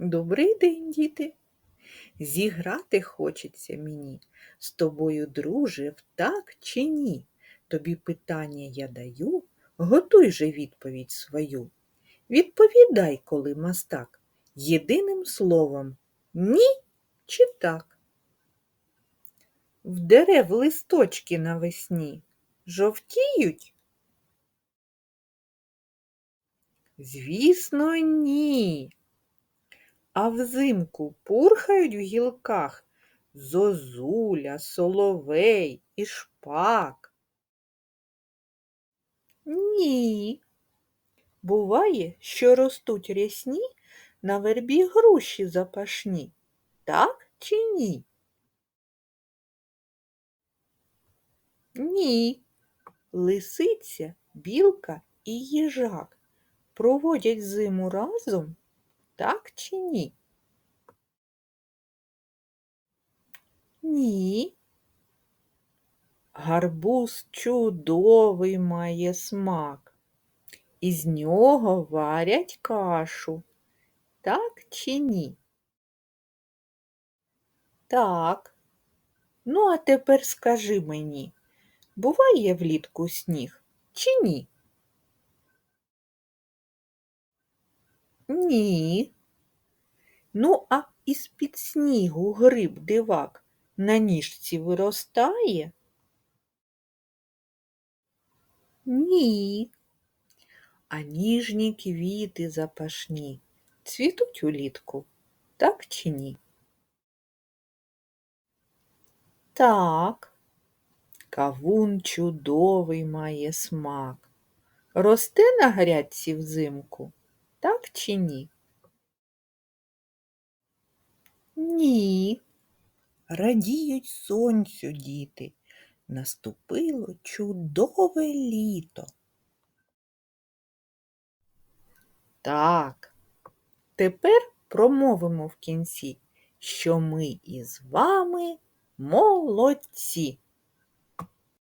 Добрий день, діти. Зіграти хочеться мені. З тобою, друже, так чи ні? Тобі питання я даю, готуй же відповідь свою. Відповідай, коли мастак, єдиним словом ні чи так. В дерев листочки навесні жовтіють? Звісно, ні. А взимку пурхають в гілках зозуля, соловей і шпак. Ні. Буває, що ростуть рясні на вербі груші запашні. Так чи ні? Ні. Лисиця, білка і їжак проводять зиму разом, так чи ні? Ні. Гарбуз чудовий має смак. Із нього варять кашу. Так чи ні? Так. Ну, а тепер скажи мені, буває влітку сніг чи ні? Ні. Ну, а із-під снігу гриб дивак на ніжці виростає? Ні. А ніжні квіти запашні цвітуть улітку, так чи ні? Так. Кавун чудовий має смак. Росте на грядці взимку, так чи ні? Ні. Радіють сонцю діти. Наступило чудове літо. Так, тепер промовимо в кінці, що ми із вами молодці.